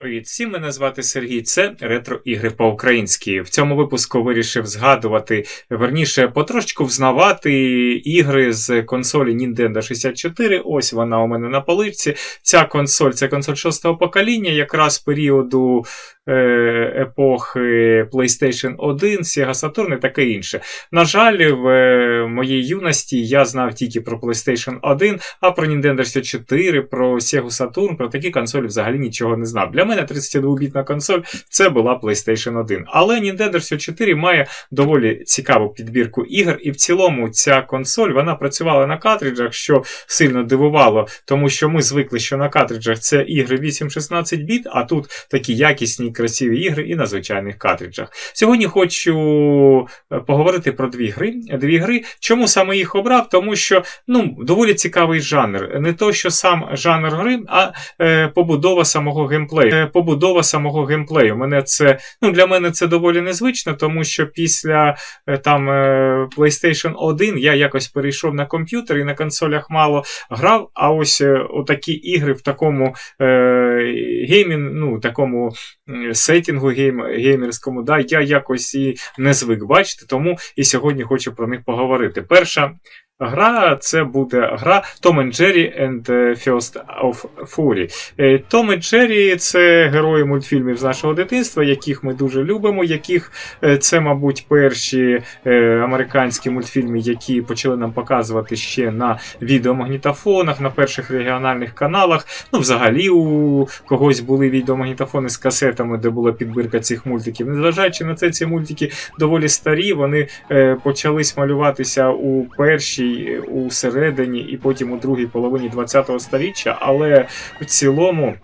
Привіт всім, мене звати Сергій. Це ретро ігри по-українськи. В цьому випуску вирішив згадувати, верніше, потрошечку взнавати ігри з консолі Nintendo 64. Ось вона у мене на поличці. Ця консоль це консоль шостого покоління, якраз періоду епохи PlayStation 1, Sega Saturn і таке інше. На жаль, в е, моїй юності я знав тільки про PlayStation 1, а про Nintendo 64, про Sega Saturn, про такі консолі взагалі нічого не знав. Для мене 32-бітна консоль це була PlayStation 1. Але Nintendo 64 має доволі цікаву підбірку ігор, і в цілому ця консоль вона працювала на картриджах, що сильно дивувало, тому що ми звикли, що на картриджах це ігри 8-16 біт, а тут такі якісні, красиві ігри і на звичайних картриджах. Сьогодні хочу е, поговорити про дві гри. Дві гри. Чому саме їх обрав? Тому що ну, доволі цікавий жанр. Не то, що сам жанр гри, а е, побудова самого геймплею. Е, побудова самого геймплею. Мене це, ну, Для мене це доволі незвично, тому що після е, там е, PlayStation 1 я якось перейшов на комп'ютер і на консолях мало грав. А ось е, такі ігри в такому е, геймін, ну, такому сетінгу гейм, геймерському, да, я якось і не звик бачити, тому і сьогодні хочу про них поговорити. Перша Гра це буде гра Tom and Jerry and First of Fury. Том і Джері це герої мультфільмів з нашого дитинства, яких ми дуже любимо. яких е, Це, мабуть, перші е, американські мультфільми, які почали нам показувати ще на відеомагнітофонах, на перших регіональних каналах. Ну, взагалі, у когось були відеомагнітофони з касетами, де була підбірка цих мультиків. Незважаючи на це, ці мультики доволі старі, вони е, почались малюватися у першій у середині і потім у другій половині ХХ століття, але в цілому.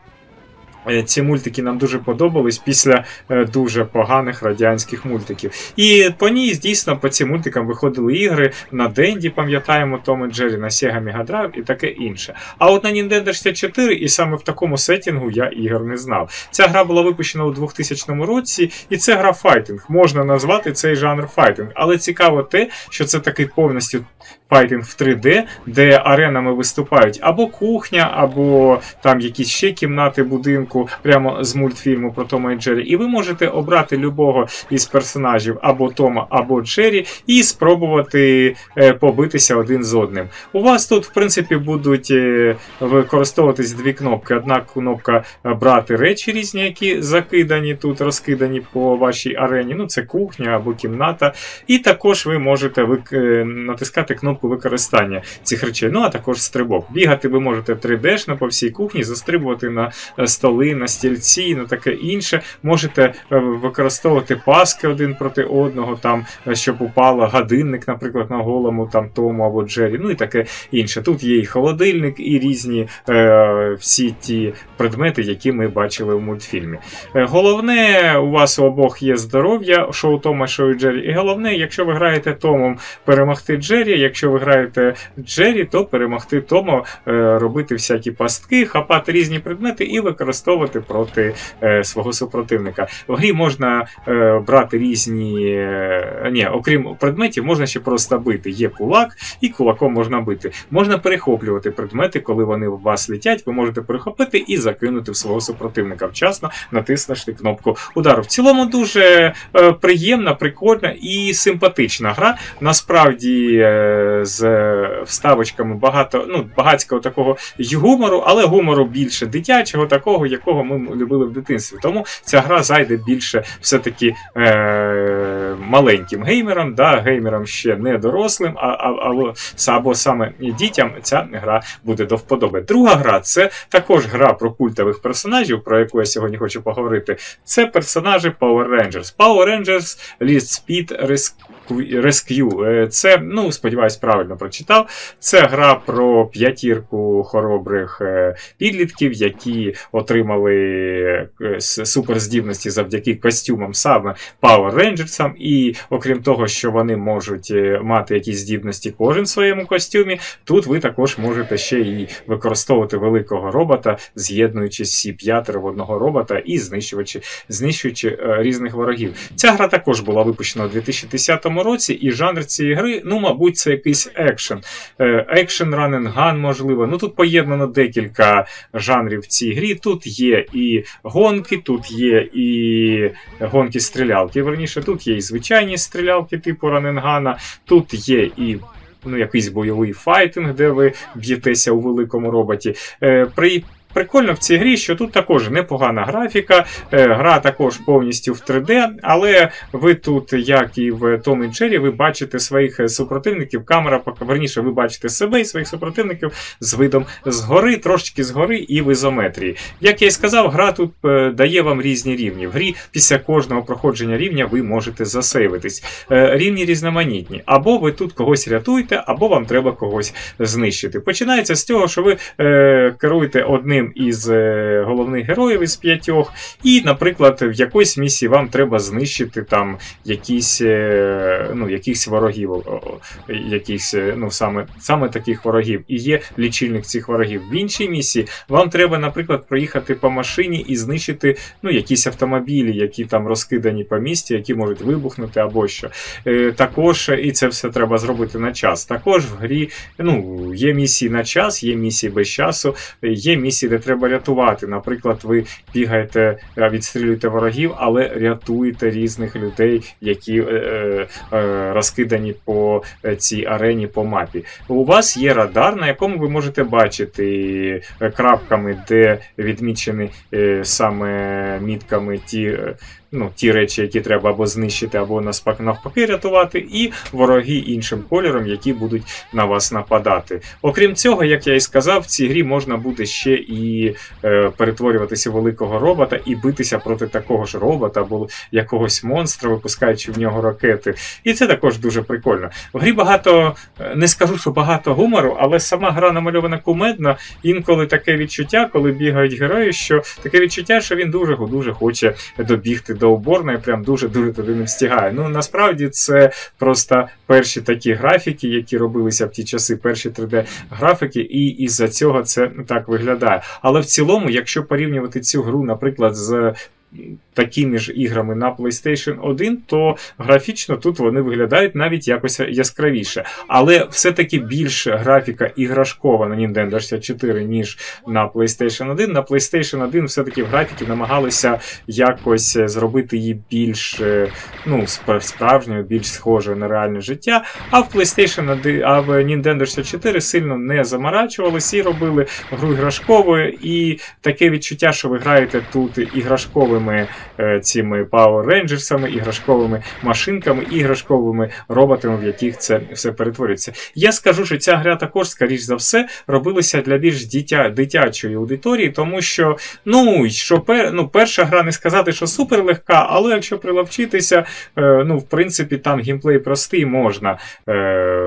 Е, ці мультики нам дуже подобались після е, дуже поганих радянських мультиків. І по ній, дійсно, по цим мультикам виходили ігри на Денді, пам'ятаємо Том і Джері, на Sega Mega Drive і таке інше. А от на Nintendo 64 і саме в такому сеттінгу я ігор не знав. Ця гра була випущена у 2000 році, і це гра файтинг. Можна назвати цей жанр файтинг. Але цікаво те, що це такий повністю файтинг в 3D, де аренами виступають або кухня, або там якісь ще кімнати будинку, прямо з мультфільму про Тома і Джері. І ви можете обрати любого із персонажів або Тома, або Джері, і спробувати е, побитися один з одним. У вас тут, в принципі, будуть е, використовуватись дві кнопки. Одна кнопка е, брати речі різні, які закидані тут, розкидані по вашій арені. Ну, це кухня або кімната. І також ви можете натискати кнопку використання цих речей. Ну, а також стрибок. Бігати ви можете 3D по всій кухні, застрибувати на е, столи, на стільці, на таке інше. Можете е, використовувати паски один проти одного, там, е, щоб упало годинник, наприклад, на голому там Тому або Джері, ну і таке інше. Тут є і холодильник, і різні е, всі ті предмети, які ми бачили в мультфільмі. Головне, у вас у обох є здоров'я, що у Тома, що Джері. І головне, якщо ви граєте Томом, перемогти Джері якщо ви граєте Джері, то перемогти Томо, е, робити всякі пастки, хапати різні предмети і використовувати проти е, свого супротивника. В грі можна е, брати різні. Ні, окрім предметів, можна ще просто бити. Є кулак, і кулаком можна бити. Можна перехоплювати предмети, коли вони в вас летять, ви можете перехопити і закинути в свого супротивника. Вчасно натиснути кнопку удару. В цілому дуже приємна, прикольна і симпатична гра. Насправді з вставочками багато, ну, багатського такого гумору, але гумору більше дитячого, такого, якого ми любили в дитинстві. Тому ця гра зайде більше все-таки е- маленьким геймерам, да, геймерам ще не дорослим, а, а, або, або саме дітям ця гра буде до вподоби. Друга гра це також гра про культових персонажів, про яку я сьогодні хочу поговорити. Це персонажі Power Rangers. Power Rangers Lead Speed. Rescue. Е, це, ну, сподіваюсь, правильно прочитав. Це гра про п'ятірку хоробрих е, підлітків, які отримали е, суперздібності завдяки костюмам саме Power Rangers. І І окрім того, що вони можуть е, мати якісь здібності кожен в своєму костюмі, тут ви також можете ще і використовувати великого робота, з'єднуючи всі п'ятеро в одного робота і знищуючи, знищуючи е, різних ворогів. Ця гра також була випущена у 2010 році, і жанр цієї гри, ну, мабуть, це якийсь екшен. Е, Екшен, ранен ган, можливо. Ну тут поєднано декілька жанрів в цій грі. Тут є і гонки, тут є і гонки-стрілялки. Верніше, тут є і звичайні стрілялки, типу раненгана, тут є і. Ну, якийсь бойовий файтинг, де ви б'єтеся у великому роботі. Е, при Прикольно в цій грі, що тут також непогана графіка, е, гра також повністю в 3D, але ви тут, як і в Tom і Jerry, ви бачите своїх супротивників, камера, верніше, ви бачите себе і своїх супротивників з видом згори, трошечки згори і в ізометрії. Як я і сказав, гра тут е, дає вам різні рівні. В грі після кожного проходження рівня ви можете засейвитись. Е, Рівні різноманітні. Або ви тут когось рятуєте, або вам треба когось знищити. Починається з того, що ви е, керуєте одним із е, головних героїв із п'ятьох, і, наприклад, в якоїсь місії вам треба знищити там якісь, е, ну, якихось ворогів, якихось, е, ну, саме, саме таких ворогів. І є лічильник цих ворогів. В іншій місії вам треба, наприклад, проїхати по машині і знищити ну, якісь автомобілі, які там розкидані по місті, які можуть вибухнути або що. Е, також і це все треба зробити на час. Також в грі ну, є місії на час, є місії без часу, е, є місії, де треба рятувати. Наприклад, ви бігаєте, е, відстрілюєте ворогів, але рятуєте різних людей, які е, е, е, розкидані по е, цій арені по мапі. У вас є радар, на якому ви можете бачити е, крапками, де відмічені е, саме мітками ті. е, Ну, ті речі, які треба або знищити, або навпаки рятувати, і вороги іншим кольором, які будуть на вас нападати. Окрім цього, як я і сказав, в цій грі можна буде ще і е, перетворюватися великого робота і битися проти такого ж робота або якогось монстра, випускаючи в нього ракети. І це також дуже прикольно. В грі багато, е, не скажу, що багато гумору, але сама гра намальована кумедно. Інколи таке відчуття, коли бігають герої, що таке відчуття, що він дуже дуже хоче добігти до уборної, прям дуже дуже туди не встигає. Ну насправді це просто перші такі графіки, які робилися в ті часи, перші 3D-графіки, і із-за цього це так виглядає. Але в цілому, якщо порівнювати цю гру, наприклад, з. Такими ж іграми на PlayStation 1, то графічно тут вони виглядають навіть якось яскравіше. Але все-таки більш графіка іграшкова на Nintendo 64, ніж на PlayStation 1. На PlayStation 1 все-таки в графіки намагалися якось зробити її більш е, ну, справжньою, більш схожою на реальне життя. А в PlayStation 1, а в Nintendo 64 сильно не заморачувалися і робили гру іграшковою. І таке відчуття, що ви граєте тут іграшковими е, цими Power Rangers'ами, іграшковими машинками, іграшковими роботами, в яких це все перетворюється. Я скажу, що ця гра також, скоріш за все, робилася для більш дитя, дитячої аудиторії, тому що, ну, що пер, ну, перша гра не сказати, що супер легка, але якщо приловчитися, е, ну, в принципі, там геймплей простий, можна е,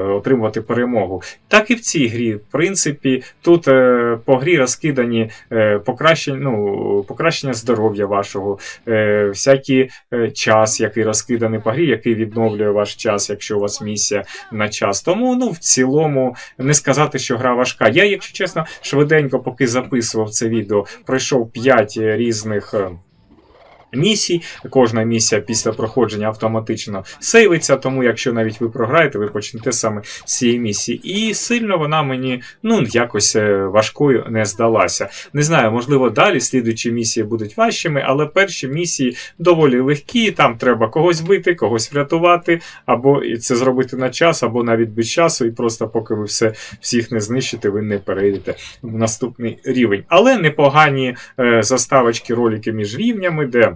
отримувати перемогу. Так і в цій грі, в принципі, тут е, по грі розкидані е, покращення, ну, покращення здоров'я вашого, е, всякий е, час, який розкиданий по грі, який відновлює ваш час, якщо у вас місія на час. Тому, ну, в цілому, не сказати, що гра важка. Я, якщо чесно, швиденько, поки записував це відео, пройшов 5 різних. Місій, кожна місія після проходження автоматично сейвиться, тому якщо навіть ви програєте, ви почнете саме з цієї місії. І сильно вона мені ну якось е, важкою не здалася. Не знаю, можливо, далі слідуючі місії будуть важчими, але перші місії доволі легкі. Там треба когось бити, когось врятувати, або це зробити на час, або навіть без часу, і просто поки ви все всіх не знищите, ви не перейдете в наступний рівень. Але непогані е, заставочки, ролики між рівнями, де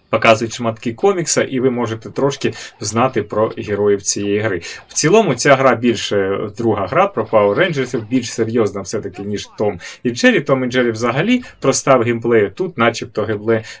показують шматки комікса, і ви можете трошки знати про героїв цієї гри. В цілому, ця гра більше друга гра про Power Rangers, більш серйозна все-таки, ніж Том і Джері. Том і Джері взагалі простав геймплею. Тут, начебто,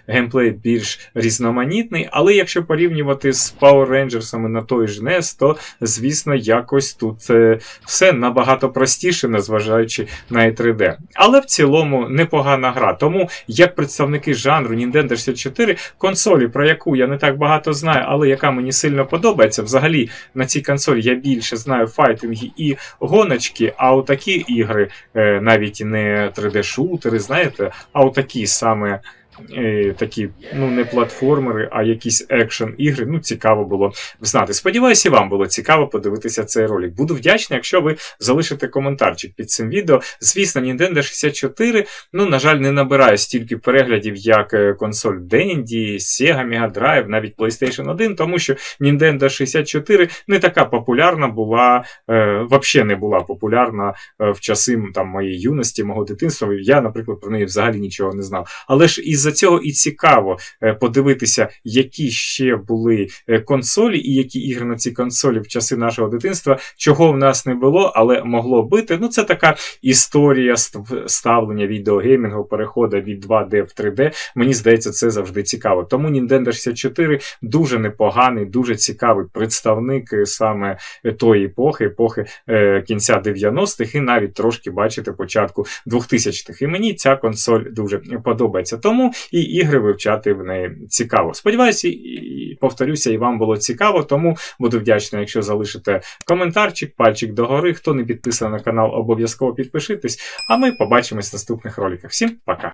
геймплей, більш різноманітний, але якщо порівнювати з Power Rangers на той ж NES, то, звісно, якось тут е, все набагато простіше, незважаючи на і 3D. Але в цілому непогана гра. Тому, як представники жанру Nintendo 64, консоль консолі, про яку я не так багато знаю, але яка мені сильно подобається. Взагалі на цій консолі я більше знаю файтинги і гоночки, а отакі ігри, е, навіть не 3D-шутери, знаєте, а отакі саме. Е, Такі, ну не платформери, а якісь екшн ігри. Ну, цікаво було знати. Сподіваюся, вам було цікаво подивитися цей ролик. Буду вдячний, якщо ви залишите коментарчик під цим відео. Звісно, Nintendo 64, ну, на жаль, не набирає стільки переглядів, як е, консоль Dendy, Sega Mega Drive, навіть PlayStation 1, тому що Nintendo 64 не така популярна була, е, взагалі не була популярна е, в часи там, моєї юності, мого дитинства. Я, наприклад, про неї взагалі нічого не знав. Але ж із-за цього і цікаво е, подивитися, які ще були е, консолі і які ігри на ці консолі в часи нашого дитинства, чого в нас не було, але могло бути. Ну, це така історія ст- ставлення відеогеймінгу, переходу від 2D в 3D. Мені здається, це завжди цікаво. Тому Nintendo 64 дуже непоганий, дуже цікавий представник е, саме тої епохи, епохи кінця 90-х, і навіть трошки бачите початку 2000-х. І мені ця консоль дуже подобається. Тому і ігри вивчати в неї цікаво. Сподіваюся, і- повторюся, і вам було цікаво. Тому буду вдячний, якщо залишите коментарчик, пальчик догори. Хто не підписаний на канал, обов'язково підпишитесь. А ми побачимось в наступних роликах. Всім пока!